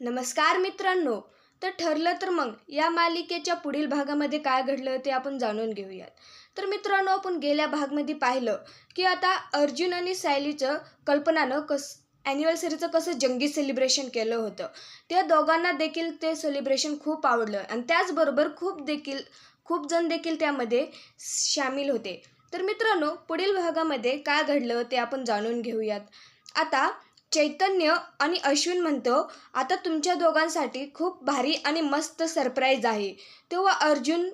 नमस्कार मित्रांनो. तर ठरलं तर मग या मालिकेच्या पुढील भागामध्ये काय घडलं ते आपण जाणून घेऊयात. तर मित्रांनो आपण गेल्या भागमध्ये पाहिलं की आता अर्जुन आणि सायलीचं कल्पनानं कस ॲनिव्हर्सरीचं कसं जंगी सेलिब्रेशन केलं होतं. त्या दोघांना देखील ते सेलिब्रेशन खूप आवडलं आणि त्याचबरोबर खूप देखील खूप जण देखील त्यामध्ये सामील होते. तर मित्रांनो पुढील भागामध्ये काय घडलं ते आपण जाणून घेऊयात. आता चैतन्य आणि अश्विन म्हणतो आता तुमच्या दोघांसाठी खूप भारी आणि मस्त सरप्राईज आहे. तेव्हा अर्जुन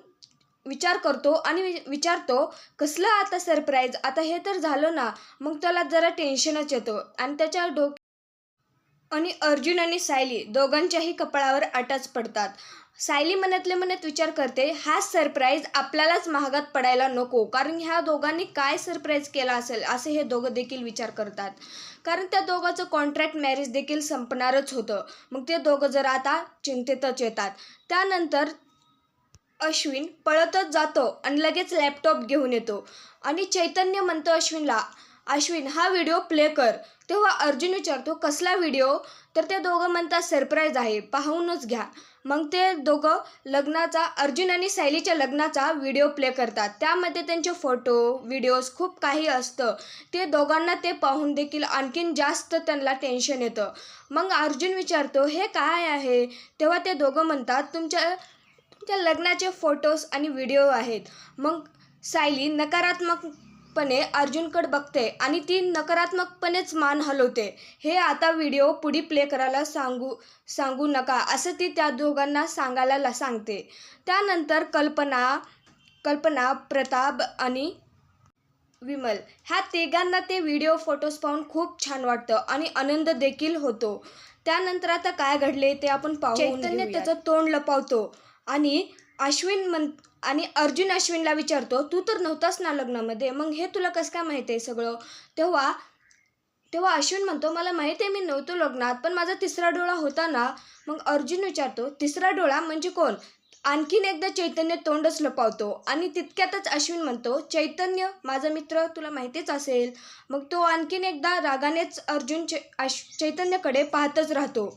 विचार करतो आणि वि- विचारतो कसलं आता सरप्राईज आता हे तर झालं ना. मग त्याला जरा टेन्शनच येतं आणि त्याच्या डोक आणि अर्जुन आणि सायली दोघांच्याही कपाळावर आटाच पडतात. सायली मनातल्या मनात विचार करते हा सरप्राईज आपल्यालाच महागात पडायला नको कारण ह्या दोघांनी काय सरप्राईज केला असेल? असे हे दोघं देखील विचार करतात. कारण त्या दोघांचं कॉन्ट्रॅक्ट मॅरेज देखील संपणारच होतं. मग ते दोघं जर आता चिंतेतच येतात. त्यानंतर अश्विन पळतच जातो आणि लगेच लॅपटॉप घेऊन येतो. आणि चैतन्य म्हणतो अश्विनला अश्विन हा व्हिडिओ प्ले कर. तेव्हा अर्जुन विचारतो कसला व्हिडिओ तर ते दोघं म्हणतात सरप्राईज आहे पाहूनच घ्या. मग ते दोघं लग्नाचा अर्जुन आणि सायलीच्या लग्नाचा व्हिडिओ प्ले करतात. त्यामध्ये त्यांचे फोटो व्हिडिओज खूप काही असतं. ते दोघांना ते पाहून देखील आणखीन जास्त त्यांना टेन्शन येतं. मग अर्जुन विचारतो हे काय आहे? तेव्हा ते दोघं म्हणतात तुमच्या तुमच्या लग्नाचे फोटोज आणि व्हिडिओ आहेत. मग सायली नकारात्मक नकारात्मकपणे अर्जुनकडे बघते आणि ती नकारात्मकपणेच मान हलवते. हे आता व्हिडिओ पुढे प्ले करायला सांगू सांगू नका असं ती त्या दोघांना सांगायला ला- सांगते. त्यानंतर कल्पना कल्पना प्रताप आणि विमल ह्या तिघांना ते व्हिडिओ फोटोज पाहून खूप छान वाटतं आणि आनंद देखील होतो. त्यानंतर आता काय घडले ते आपण पाहू चैतन्य त्याचं तोंड लपवतो आणि अश्विन म्हण आणि अर्जुन अश्विनला विचारतो तू तर नव्हतास ना लग्नामध्ये? मग हे तुला कसं काय माहिती आहे सगळं? तेव्हा तेव्हा अश्विन म्हणतो मला माहीत आहे मी नव्हतो लग्नात पण माझा तिसरा डोळा होता ना? मग अर्जुन विचारतो तिसरा डोळा म्हणजे कोण? आणखीन एकदा चैतन्य तोंडच लपावतो आणि तितक्यातच अश्विन म्हणतो चैतन्य माझा मित्र तुला माहितीच असेल. मग तो आणखीन एकदा रागानेच अर्जुन चै आश चैतन्यकडे पाहतच राहतो.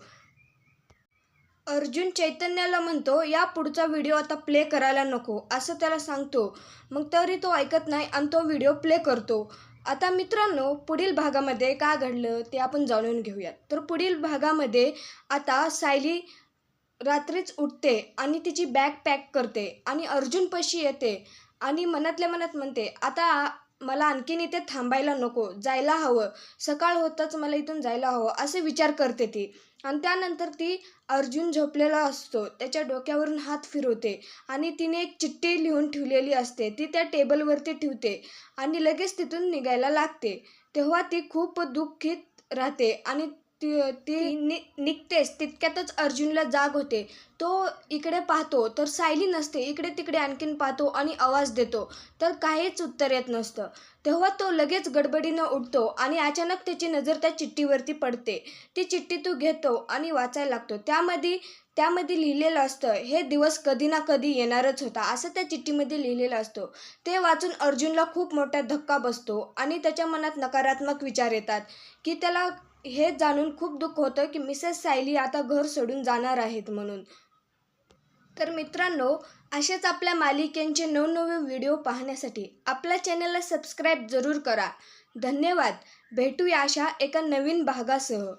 अर्जुन चैतन्याला म्हणतो या पुढचा व्हिडिओ आता प्ले करायला नको असं त्याला सांगतो. मग तरी तो ऐकत नाही आणि तो व्हिडिओ प्ले करतो. आता मित्रांनो पुढील भागामध्ये काय घडलं ते आपण जाणून घेऊयात. तर पुढील भागामध्ये आता सायली रात्रीच उठते आणि तिची बॅग पॅक करते आणि अर्जुनपाशी येते आणि मनातल्या मनात म्हणते आता मला आणखीन इथे थांबायला नको जायला हवं. सकाळ होताच मला इथून जायला हवं असे विचार करते ती. आणि त्यानंतर ती अर्जुन झोपलेला असतो त्याच्या डोक्यावरून हात फिरवते आणि तिने एक चिठ्ठी लिहून ठेवलेली असते ती त्या टेबलवरती ठेवते आणि लगेच तिथून निघायला लागते. तेव्हा ती खूप दुःखीत राहते आणि ती ती नि निघतेच तितक्यातच अर्जुनला जाग होते. तो इकडे पाहतो तर सायली नसते. इकडे तिकडे आणखीन पाहतो आणि आवाज देतो. तर काहीच उत्तर येत नसतं. तेव्हा तो लगेच गडबडीनं उठतो आणि अचानक त्याची नजर त्या चिठ्ठीवरती पडते. ती चिठ्ठी तो घेतो आणि वाचायला लागतो. त्यामध्ये त्यामध्ये लिहिलेलं असतं हे दिवस कधी ना कधी येणारच होता. असं त्या चिठ्ठीमध्ये लिहिलेलं असतो. ते वाचून अर्जुनला खूप मोठा धक्का बसतो आणि त्याच्या मनात नकारात्मक विचार येतात की त्याला हे जाणून खूप दुःख होतं की मिसेस सायली आता घर सोडून जाणार आहेत म्हणून. तर मित्रांनो असेच आपल्या मालिकेंचे नवनवे व्हिडिओ पाहण्यासाठी आपल्या चॅनलला सबस्क्राईब जरूर करा. धन्यवाद. भेटूया अशा एका नवीन भागासह.